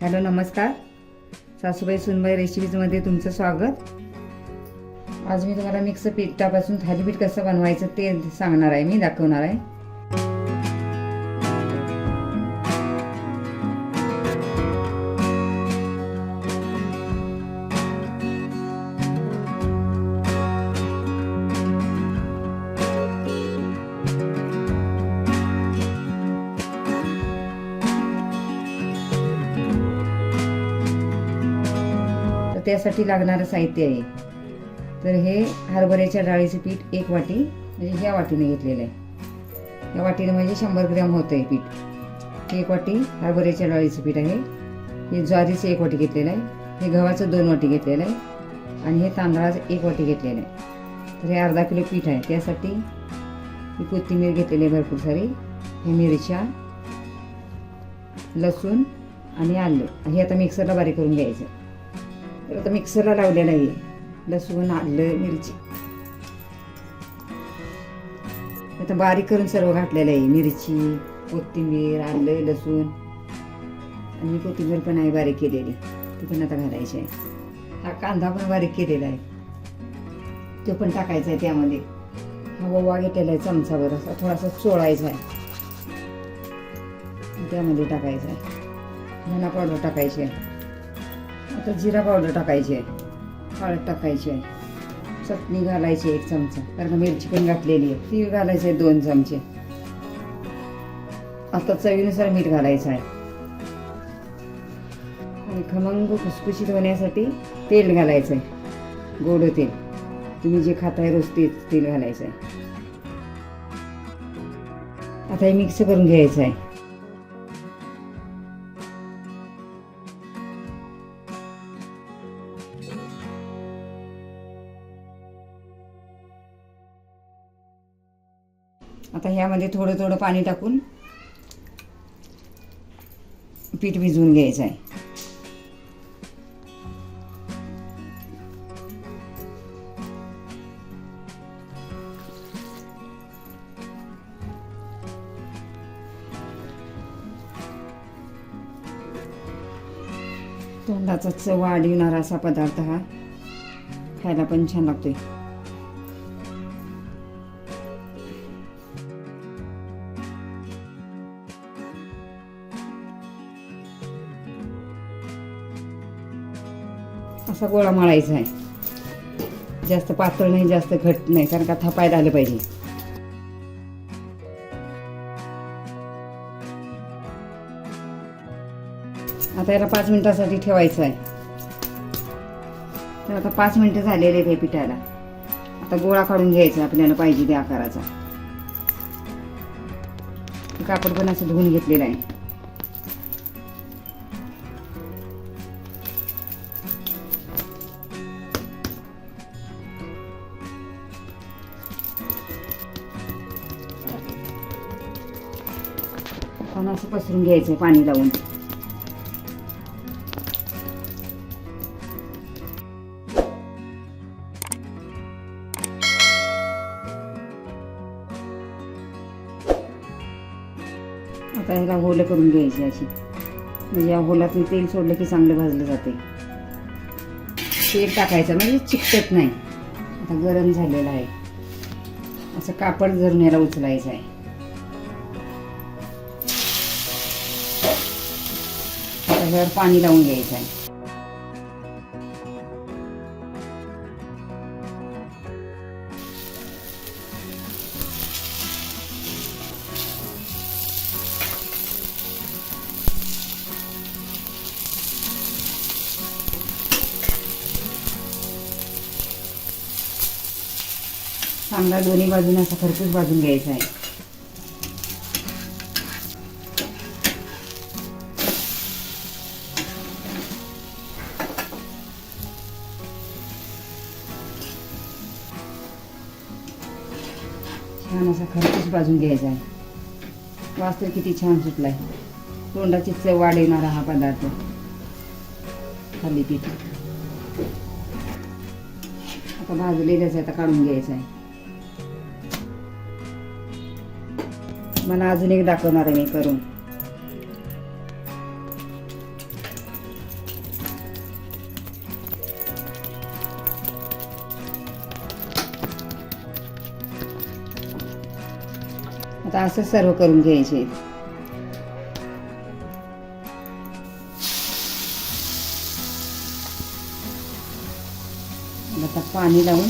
Hello नमस्कार. सासूबाई सुनबाई रेसिपीजमध्ये तुमचं स्वागत. आज मी तुम्हाला मिक्स पिठापासून थालीपीठ कसं बनवायचं ते सांगणार आहे मी दाखवणार आहे. त्यासाठी लागणारं साहित्य आहे. तर हे हरभऱ्याच्या डाळीचं पीठ एक वाटी म्हणजे ह्या वाटीने घेतलेलं आहे. या वाटीने म्हणजे शंभर ग्रॅम होतं आहे पीठ. एक वाटी हरभऱ्याच्या डाळीचं पीठ आहे. हे ज्वारीचं एक वाटी घेतलेलं आहे. हे गव्हाचं दोन वाटी घेतलेलं आहे. आणि हे तांदळाचं एक वाटी घेतलेलं आहे. तर हे अर्धा किलो पीठ आहे. त्यासाठी मी कोथिंबीर घेतलेली आहे भरपूर सारी. हे मिरच्या लसूण आणि आलं. हे आता मिक्सरला बारीक करून घ्यायचं. तर आता मिक्सरला लावलेलं आहे. लसूण आलं मिरची. आता बारीक करून सर्व घातलेलं आहे. मिरची कोथिंबीर आलं लसूण. आणि कोथिंबीर पण आहे बारीक केलेली. ती पण आता घालायची आहे. हा कांदा पण बारीक केलेला आहे. तो पण टाकायचा आहे त्यामध्ये. हा ओवा घेतलेला आहे चमचावर असा थोडासा चोळायचा आहे. त्यामध्ये टाकायचा आहे. धना पावडर टाकायची आहे. आता जिरा पावडर टाकायची आहे. हळद टाकायची आहे. चटणी घालायची एक चमचा. कारण का मिरची पण घातलेली आहे. तीळ घालायचं आहे दोन चमचे. आता चवीनुसार मीठ घालायचं आहे. आणि खमंग खुसखुशीत होण्यासाठी तेल घालायचं आहे. गोड तेल. तुम्ही जे खाताय रोज ते तेल घालायचं आहे. आता हे मिक्स करून घ्यायचं आहे. आता ह्यामध्ये थोडं थोडं पाणी टाकून पीठ भिजवून घ्यायचं आहे. तोंडाचा चव वाढविणारा असा पदार्थ हा खायला पण छान लागतोय. असा गोळा मळायचा आहे. जास्त पातळ नाही जास्त घट नाही कारण का थापायला आलं पाहिजे. आता याला पाच मिनिटासाठी ठेवायचं आहे. तर आता पाच मिनिटं झालेले आहेत पिठाला आता गोळा काढून घ्यायचा आपल्याला पाहिजे त्या आकाराचा. कापड पण असं धुवून घेतलेलं आहे. पण असं पसरून घ्यायचं पाणी लावून. आता ह्याला होलं करून घ्यायची अशी. म्हणजे या होलातून तेल सोडलं की चांगलं भाजलं जाते. तेल टाकायचं म्हणजे चिकटत नाही. आता गरम झालेलं आहे. असं कापड धरून याला उचलायचं आहे. आता पाणी लावून घ्यायचं आहे. चांगला दोन्ही बाजूने असा खरपूस भाजून घ्यायचा आहे. छान असा खरपूस भाजून घ्यायचा आहे. वास तर किती छान सुटलाय. तोंडाची चव वाढवणारा हा पदार्थ. थालीपीठ आता भाजलेलंच आहे आता काढून घ्यायचं आहे. मला अजून एक दाखवणार आहे मी करून. आता असं सर्व करून घ्यायचे. आता पाणी लावून.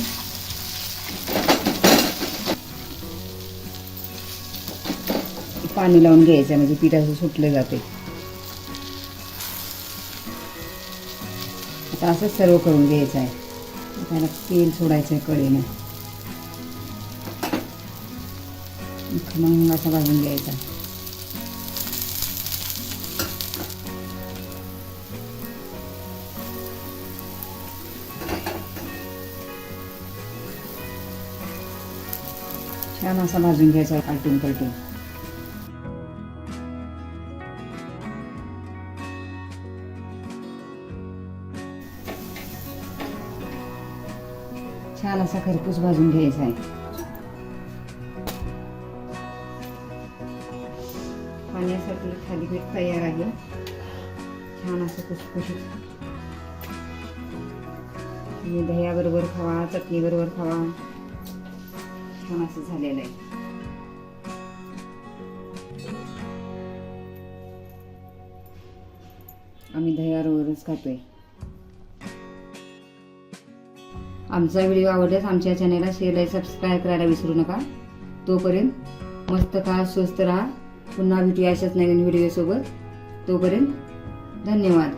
पाणी लावून घ्यायचं म्हणजे पीठ असं सुटलं जाते. आता असं सर्व करून घ्यायचं आहे. त्याला तेल सोडायचं आहे कळीनं मग असा भाजून घ्यायचा. छान असा भाजून घ्यायचा आलटून पलटून. छान असा खरपूस भाजून घ्यायचा आहे. पाण्यासाठी थालीपीठ तयार आहे. छान असं कुसकुशीत. तुम्ही दह्याबरोबर खावा चटणीबरोबर खावा. छान असं झालेलं आहे. आम्ही दह्याबरोबरच खातोय. आमचा व्हिडिओ आवडल्यास आमच्या चॅनेलला शेअर आणि सबस्क्राईब करायला विसरू नका. तोपर्यंत मस्त खा स्वस्त राहा. पुन्हा भेटूया अशाच नवीन व्हिडिओसोबत. तोपर्यंत धन्यवाद.